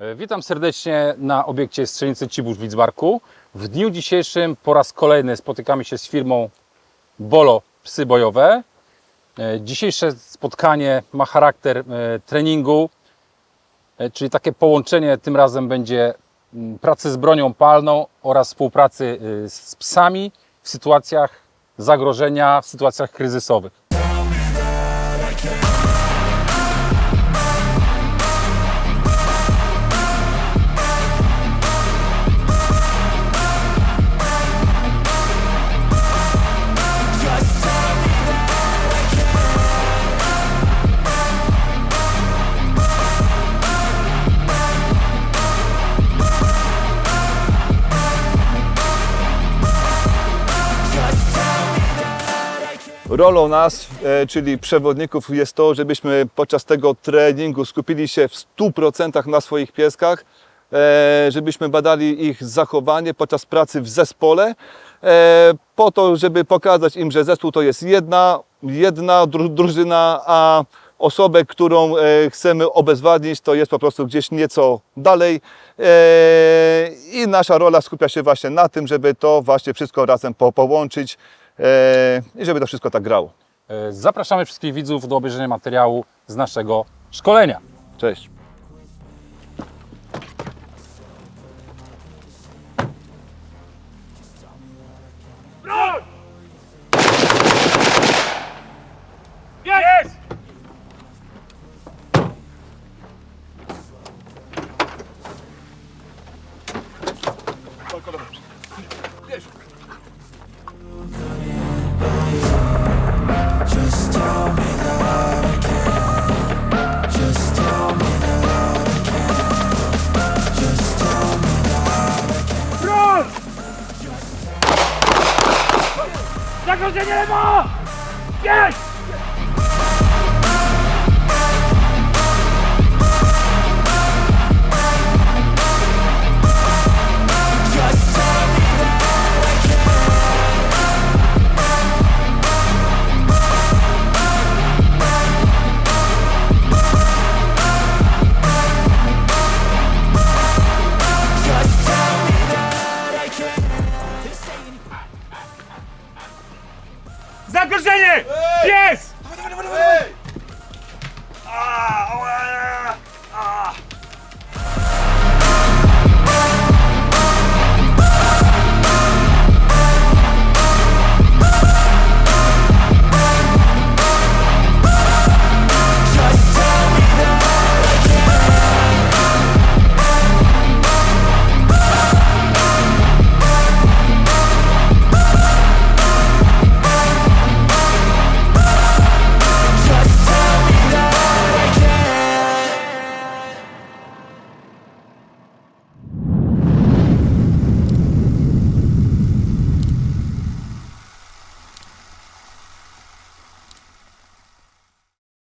E, Witam serdecznie na obiekcie strzelnicy Cibórz w Lidzbarku. W dniu dzisiejszym po raz kolejny spotykamy się z firmą Bolo Psy Bojowe. E, Dzisiejsze spotkanie ma charakter e, treningu, czyli takie połączenie tym razem będzie mm, pracy z bronią palną oraz współpracy z psami w sytuacjach zagrożenia, w sytuacjach kryzysowych. Rolą nas, e, czyli przewodników, jest to, żebyśmy podczas tego treningu skupili się w 100% na swoich pieskach, e, żebyśmy badali ich zachowanie podczas pracy w zespole, e, po to, żeby pokazać im, że zespół to jest jedna, jedna dru- drużyna, a osobę, którą chcemy obezwładnić, to jest po prostu gdzieś nieco dalej. I nasza rola skupia się właśnie na tym, żeby to właśnie wszystko razem po, połączyć i żeby to wszystko tak grało. E, Zapraszamy wszystkich widzów do obejrzenia materiału z naszego szkolenia. Cześć. Yes! Задержание! Здесь!